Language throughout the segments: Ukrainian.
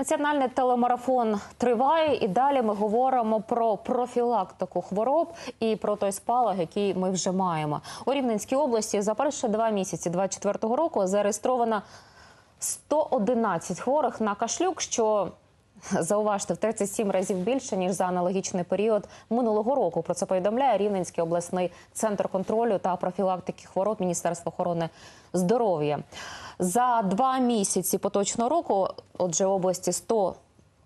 Національний телемарафон триває, і далі ми говоримо про профілактику хвороб і про той спалах, який ми вже маємо. У Рівненській області за перші два місяці 2024 року зареєстровано 111 хворих на кашлюк, що зауважте в 37 разів більше ніж за аналогічний період минулого року. Про це повідомляє Рівненський обласний центр контролю та профілактики хвороб Міністерства охорони здоров'я. За два місяці поточного року, отже, в області 100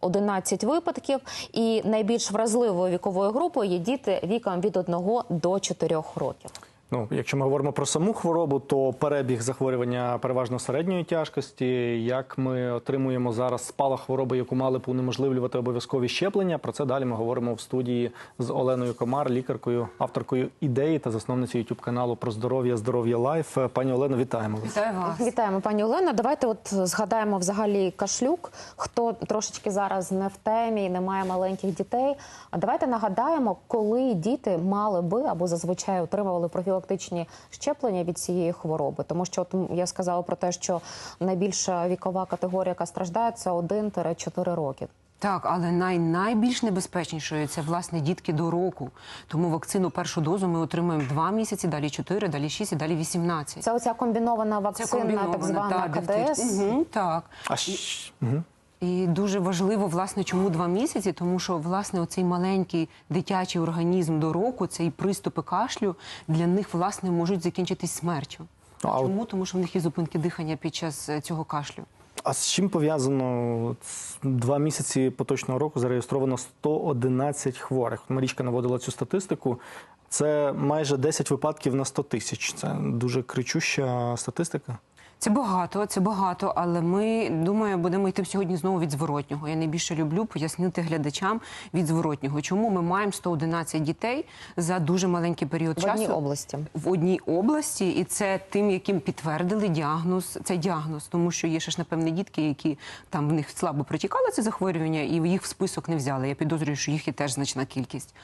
11 випадків, і найбільш вразливою віковою групою є діти віком від 1 до 4 років. Ну, якщо ми говоримо про саму хворобу, то перебіг захворювання переважно середньої тяжкості. Як ми отримуємо зараз спалах хвороби, яку мали б унеможливлювати обов'язкові щеплення. Про це далі ми говоримо в студії з Оленою Комар, лікаркою, авторкою ідеї та засновницею youtube каналу про здоров'я, здоров'я лайф. Пані Олено, вітаємо вас. Вітаю вас. Вітаємо, пані Олена. Давайте от згадаємо взагалі кашлюк. Хто трошечки зараз не в темі, не має маленьких дітей. А давайте нагадаємо, коли діти мали би або зазвичай отримували профілактичні щеплення від цієї хвороби. Тому що от я сказала про те, що найбільша вікова категорія, яка страждає, це 1-4 роки. Так, але най, найбільш небезпечнішою це власне дітки до року. Тому вакцину першу дозу ми отримуємо 2 місяці, далі 4, далі 6 і далі 18. Це оця комбінована вакцина, так звана КДС. Угу, так. А щ... угу. І дуже важливо, власне, чому два місяці, тому що власне оцей маленький дитячий організм до року, цей приступи кашлю для них власне можуть закінчитись смертю. А от- Чому? Тому що в них є зупинки дихання під час е, цього кашлю. А з чим пов'язано два місяці поточного року зареєстровано 111 хворих? Марічка наводила цю статистику. Це майже 10 випадків на 100 тисяч. Це дуже кричуща статистика. Це багато, це багато, але ми думаю, будемо йти сьогодні знову від зворотнього. Я найбільше люблю пояснити глядачам від зворотнього. Чому ми маємо 111 дітей за дуже маленький період В часу одній області. в одній області, і це тим, яким підтвердили діагноз, цей діагноз, тому що є ще ж напевне дітки, які там в них слабо протікало це захворювання, і їх в список не взяли. Я підозрюю, що їх є теж значна кількість.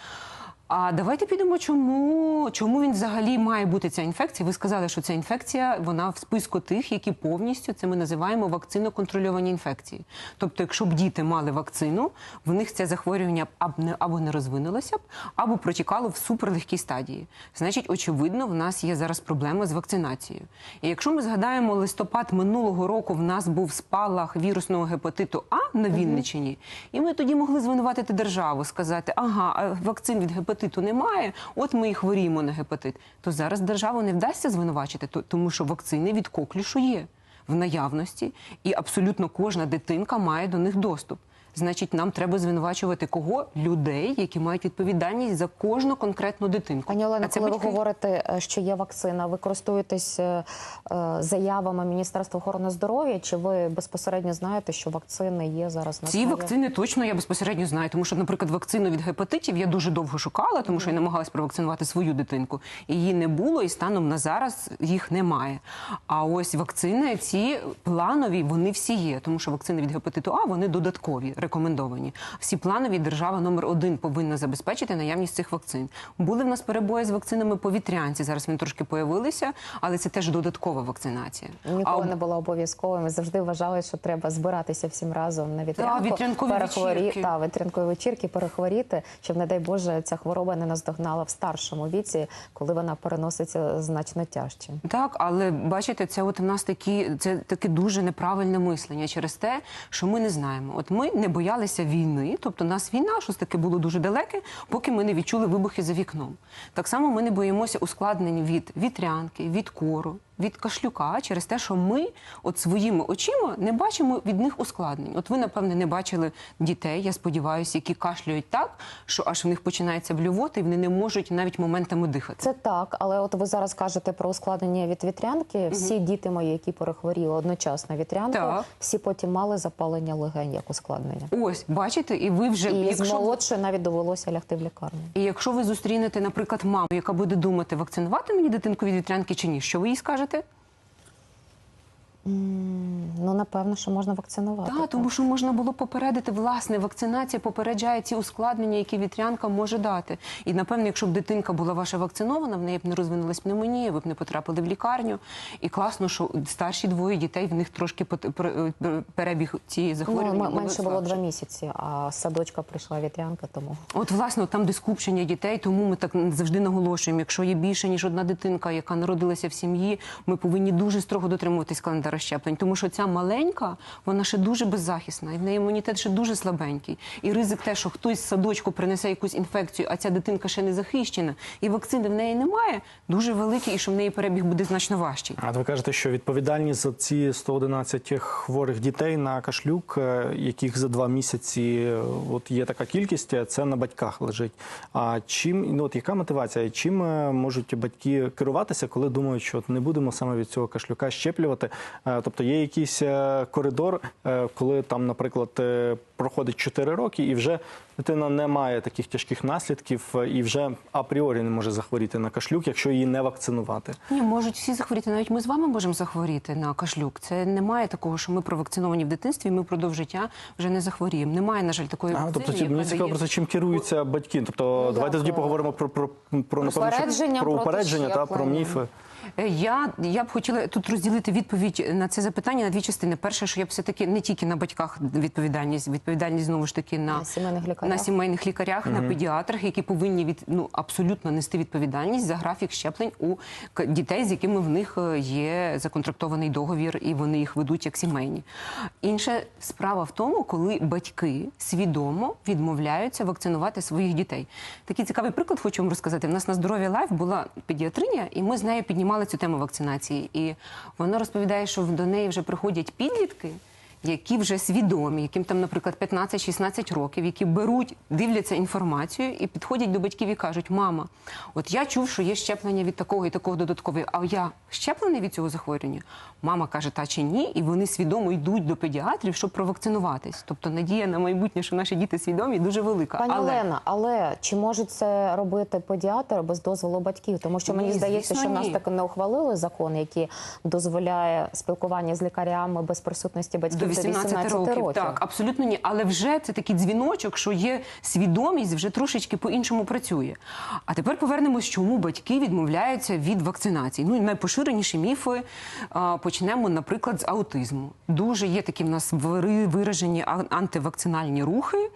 А давайте підемо, чому, чому він взагалі має бути ця інфекція? Ви сказали, що ця інфекція вона в списку тих, які повністю це ми називаємо вакциноконтрольовані інфекції. Тобто, якщо б діти мали вакцину, в них це захворювання або не або не розвинулося б, або протікало в суперлегкій стадії. Значить, очевидно, в нас є зараз проблема з вакцинацією. І якщо ми згадаємо листопад минулого року, в нас був спалах вірусного гепатиту А на Вінниччині, і ми тоді могли звинуватити державу, сказати, ага, вакцин від гепатиту немає, от ми і хворіємо на гепатит. То зараз державу не вдасться звинувачити, тому що вакцини від коклюшу є в наявності, і абсолютно кожна дитинка має до них доступ. Значить, нам треба звинувачувати кого? Людей, які мають відповідальність за кожну конкретну дитинку. Пані Олена, коли ви говорите, е, що є вакцина, ви користуєтесь е, е, заявами Міністерства охорони здоров'я? Чи ви безпосередньо знаєте, що вакцини є зараз на Ці вакцини точно я безпосередньо знаю, тому що, наприклад, вакцину від гепатитів я дуже довго шукала, тому що я намагалась провакцинувати свою дитинку. Її не було, і станом на зараз їх немає. А ось вакцини ці планові, вони всі є, тому що вакцини від гепатиту А вони додаткові, рекомендовані. Всі планові держава номер один повинна забезпечити наявність цих вакцин. Були в нас перебої з вакцинами по вітрянці. Зараз вони трошки появилися, але це теж додаткова вакцинація. Ніколи а не була обов'язковою. Ми завжди вважали, що треба збиратися всім разом на вітрянку. вітрянкові вечірки. Та, вітрянкові вечірки, перехворіти, щоб, не дай Боже, ця хвороба не наздогнала в старшому віці, коли вона переноситься значно тяжче. Так, але бачите, це от в нас такі це таке дуже неправильне мислення через те, що ми не знаємо. От ми не боялися війни, тобто нас війна щось таке було дуже далеке, поки ми не відчули вибухи за вікном. Так само ми не боїмося ускладнень від вітрянки, від кору. Від кашлюка через те, що ми от своїми очима не бачимо від них ускладнень. От ви, напевне, не бачили дітей, я сподіваюся, які кашлюють так, що аж в них починається блювота, і вони не можуть навіть моментами дихати. Це так, але от ви зараз кажете про ускладнення від вітрянки. Всі діти мої, які перехворіли одночасно вітрянку, Так. всі потім мали запалення легень як ускладнення. Ось, бачите, і ви вже І якщо молодшою навіть довелося лягти в лікарню. І якщо ви зустрінете, наприклад, маму, яка буде думати, вакцинувати мені дитинку від вітрянки чи ні, що ви їй скажете? 카드? Ну, напевно, що можна вакцинувати. Так, тому що можна було попередити власне. Вакцинація попереджає ці ускладнення, які вітрянка може дати. І напевно, якщо б дитинка була ваша вакцинована, в неї б не розвинулась пневмонія, ви б не потрапили в лікарню. І класно, що старші двоє дітей в них трошки е, перебіг цієї Ну, захворювання. було менше було два місяці, а з садочка прийшла вітрянка, тому От, власне, там де скупчення дітей, тому ми так завжди наголошуємо. Якщо є більше ніж одна дитинка, яка народилася в сім'ї, ми повинні дуже строго дотримуватись календара щеплень, тому що ця маленька, вона ще дуже беззахисна, і в неї імунітет ще дуже слабенький. І ризик те, що хтось з садочку принесе якусь інфекцію, а ця дитинка ще не захищена, і вакцини в неї немає, дуже великий, і що в неї перебіг буде значно важчий. А ви кажете, що відповідальність за ці 111 хворих дітей на кашлюк, е, яких за два місяці е, от є така кількість, е, це на батьках лежить. А чим ну от яка мотивація? Чим можуть батьки керуватися, коли думають, що от не будемо саме від цього кашлюка щеплювати? Е, Тобто є якийсь е, коридор, е, коли там, наприклад, проходить 4 роки, і вже дитина не має таких тяжких наслідків, е, і вже апріорі не може захворіти на кашлюк, якщо її не вакцинувати. Ні, можуть всі захворіти. Навіть ми з вами можемо захворіти на кашлюк. Це немає такого, що ми провакциновані в дитинстві, ми впродовж життя вже не захворіємо. Немає, на жаль, такої А, вакцини, тобто мені цікаво дає- просто чим керуються батьки. Тобто, давайте як, тоді поговоримо про про, про напевно, що- упередження про упередження та про міфи. Е, Я, я б хотіла тут розділити відповідь на це запитання на дві частини. Перше, що я б все-таки не тільки на батьках відповідальність, відповідальність знову ж таки на, На сімейних. На сімейних лікарях, на педіатрах, які повинні від ну абсолютно нести відповідальність за графік щеплень у дітей, з якими в них е, є законтрактований договір, і вони їх ведуть як сімейні. Інша справа в тому, коли батьки свідомо відмовляються вакцинувати своїх дітей. Такий цікавий приклад хочу вам розказати. В нас на здоров'я лайф була педіатриня, і ми з нею піднімали цю тему вакцинації. І вона розповідає, що до неї вже приходять підлітки. Які вже свідомі, яким там, наприклад, 15-16 років, які беруть, дивляться інформацію і підходять до батьків і кажуть: мама, от я чув, що є щеплення від такого і такого додаткового, а я щеплений від цього захворювання? Мама каже, та чи ні, і вони свідомо йдуть до педіатрів, щоб провакцинуватись. Тобто надія на майбутнє, що наші діти свідомі, дуже велика. Пані Але... Олена, але чи може це робити педіатр без дозволу батьків? Тому що мені Ні, здається, що в нас ні. так не ухвалили закон, який дозволяє спілкування з лікарями без присутності батьків До 18, років. Так, абсолютно ні. Але вже це такий дзвіночок, що є свідомість, вже трошечки по-іншому працює. А тепер повернемось, чому батьки відмовляються від вакцинації. Ну, найпоширеніші міфи а, почнемо, наприклад, з аутизму. Дуже є такі в нас виражені антивакцинальні рухи,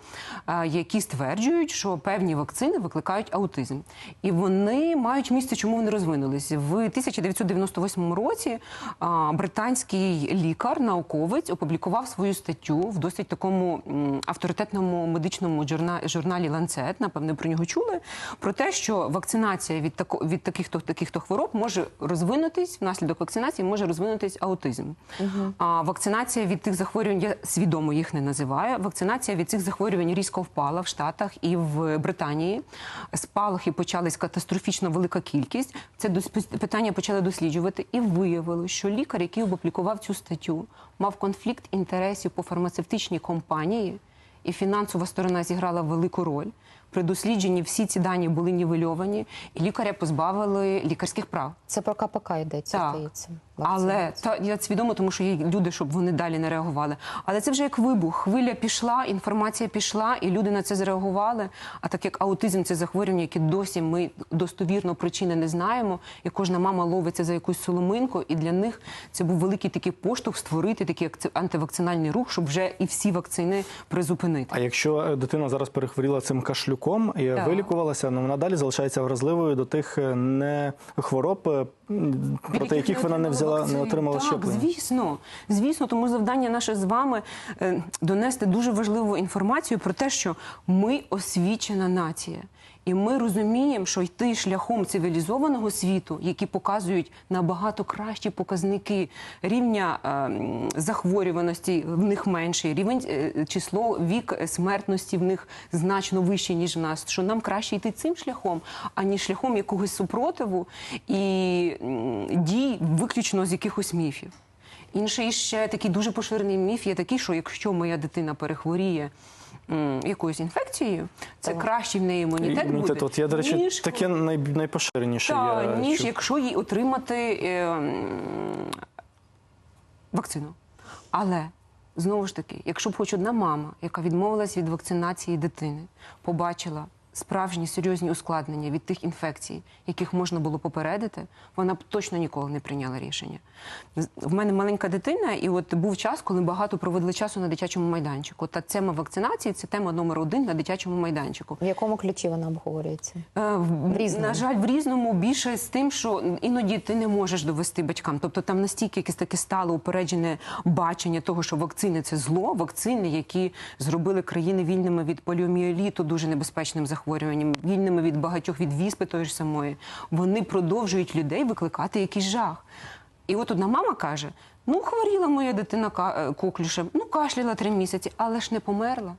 а, які стверджують, що певні вакцини викликають аутизм. І вони мають місце, чому вони розвинулись. В 1998 році а, британський лікар, науковець, опублікував свою статтю в досить такому авторитетному медичному журна- журналі Lancet, напевне, про нього чули, про те, що вакцинація від, тако, від таких то таких то хвороб може розвинутись внаслідок вакцинації, може розвинутись аутизм. А вакцинація від тих захворювань, я свідомо їх не називаю. Вакцинація від цих захворювань різко впала в Штатах і в Британії. Спалахи почались катастрофічно велика кількість. Це питання почали досліджувати і виявили, що лікар, який опублікував цю статтю, мав конфлікт інтересів по фармацевтичній компанії, і фінансова сторона зіграла велику роль. При дослідженні всі ці дані були нівельовані, і лікаря позбавили лікарських прав. Це про КПК йдеться, Так. здається. Але та я свідомо, тому що є люди, щоб вони далі не реагували. Але це вже як вибух. Хвиля пішла, інформація пішла, і люди на це зреагували. А так як аутизм це захворювання, яке досі ми достовірно причини не знаємо, і кожна мама ловиться за якусь соломинку, і для них це був великий такий поштовх створити такий антивакцинальний рух, щоб вже і всі вакцини призупинити. А якщо е, дитина зараз перехворіла цим кашлюком і Так. вилікувалася, але вона далі залишається вразливою до тих е, не хвороб, е, проти яких вона не взяла, не отримала так, щеплення. Звісно, звісно, тому завдання наше з вами е, донести дуже важливу інформацію про те, що ми освічена нація. І ми розуміємо, що йти шляхом цивілізованого світу, які показують набагато кращі показники рівня е, захворюваності в них менший, рівень е, число вік е, смертності в них значно вищий, ніж в нас. Що нам краще йти цим шляхом, аніж шляхом якогось супротиву і дій виключно з якихось міфів. Інший ще такий дуже поширений міф є такий, що якщо моя дитина перехворіє м, якоюсь інфекцією, це кращий в неї імунітет, Імунітет, буде, от я, до речі, ніж таке най, найпоширеніше. та, я ніж чув. якщо їй отримати е, м, вакцину. Але знову ж таки, якщо б хоч одна мама, яка відмовилась від вакцинації дитини, побачила справжні серйозні ускладнення від тих інфекцій, яких можна було попередити, вона б точно ніколи не прийняла рішення. В мене маленька дитина, і от був час, коли багато проводили часу на дитячому майданчику. Та тема вакцинації це тема номер один на дитячому майданчику. В якому ключі вона обговорюється? Е, В, В різному. На жаль, в різному більше з тим, що іноді ти не можеш довести батькам. Тобто там настільки якесь таке стало упереджене бачення того, що вакцини це зло, вакцини, які зробили країни вільними від поліоміеліту, дуже небезпечним захворюванням, вільними від багатьох від віспи тої ж самої. Вони продовжують людей викликати якийсь жах. І от одна мама каже: ну хворіла моя дитина е, коклюшем, ну кашляла три місяці, але ж не померла.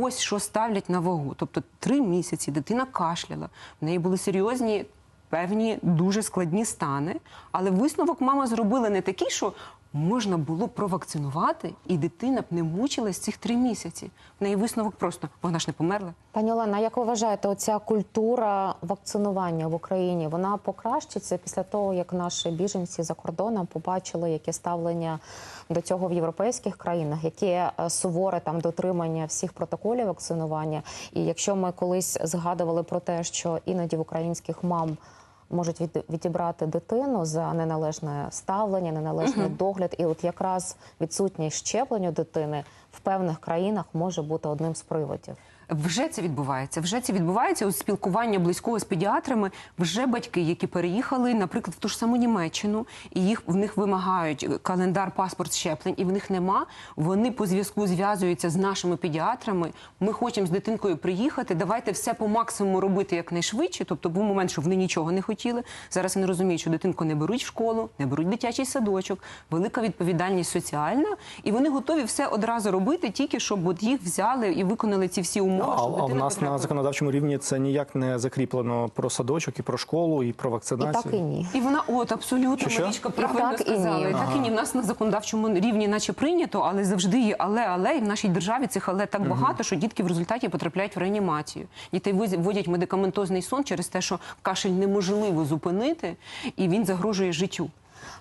Ось що ставлять на вагу. Тобто три місяці дитина кашляла. В неї були серйозні, певні дуже складні стани. Але висновок мама зробила не такий, що можна було провакцинувати, і дитина б не мучилась цих три місяці. В неї висновок просто вона ж не померла. Пані Олена, як ви вважаєте, оця культура вакцинування в Україні вона покращиться після того, як наші біженці за кордоном побачили, яке ставлення до цього в європейських країнах, яке е, суворе там дотримання всіх протоколів вакцинування? І якщо ми колись згадували про те, що іноді в українських мам можуть від, відібрати дитину за неналежне ставлення, неналежний догляд, і от якраз відсутність щеплення дитини в певних країнах може бути одним з приводів. Вже це відбувається. Вже це відбувається у спілкування близького з педіатрами. Вже батьки, які переїхали, наприклад, в ту ж саму Німеччину, і їх в них вимагають календар, паспорт щеплень, і в них нема. Вони по зв'язку зв'язуються з нашими педіатрами. Ми хочемо з дитинкою приїхати. Давайте все по максимуму робити якнайшвидше. Тобто, був момент, що вони нічого не хотіли. Зараз вони розуміють, що дитинку не беруть в школу, не беруть дитячий садочок, велика відповідальність соціальна, і вони готові все одразу робити, тільки щоб от їх взяли і виконали ці всі умови. А, а в нас на законодавчому рівні це ніяк не закріплено про садочок і про школу, і про І вакцинацію. так і ні. І вона, от абсолютно Що-що? Марічка І правильно так, і ні. І так і ні. В нас на законодавчому рівні, наче прийнято, але завжди є але, але і в нашій державі цих але так багато, що дітки в результаті потрапляють в реанімацію. Дітей вводять медикаментозний сон через те, що кашель неможливо зупинити, і він загрожує життю.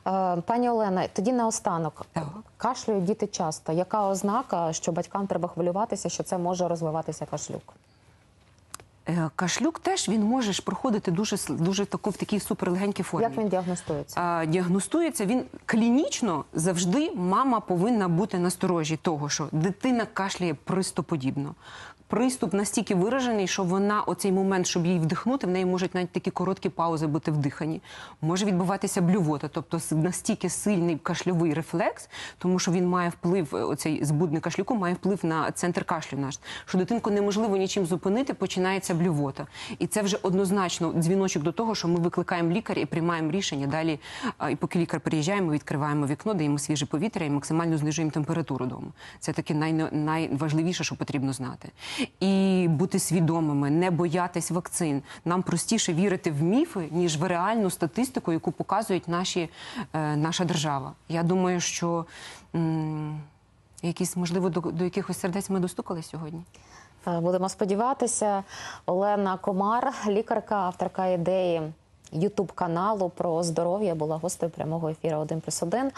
Е, Пані Олена, тоді наостанок. Так. Кашлюють діти часто. Яка ознака, що батькам треба хвилюватися, що це може розвиватися кашлюк? Е, Кашлюк теж він може проходити дуже дуже таку в такій суперлегенькій формі. Як він діагностується? а, діагностується, він клінічно завжди мама повинна бути насторожі того, що дитина кашляє приступодібно. Приступ настільки виражений, що вона оцей момент, щоб її вдихнути, в неї можуть навіть такі короткі паузи бути в диханні. Може відбуватися блювота, тобто настільки сильний кашльовий рефлекс, тому що він має вплив, е, оцей збудник кашлюку має вплив на центр кашлю наш, що дитинку неможливо нічим зупинити, починається блювота. І це вже однозначно дзвіночок до того, що ми викликаємо лікаря і приймаємо рішення далі. І поки лікар приїжджає, ми відкриваємо вікно, даємо свіже повітря і максимально знижуємо температуру дому. Це таке най, найважливіше, що потрібно знати. І бути свідомими, не боятись вакцин. Нам простіше вірити в міфи, ніж в реальну статистику, яку показують наші, е, наша держава. Я думаю, що м, якісь, можливо, до, до якихось сердець ми достукали сьогодні. Е, Будемо сподіватися. Олена Комар, лікарка, авторка ідеї Ютуб каналу про здоров'я, була гостею прямого ефіру 1+,1.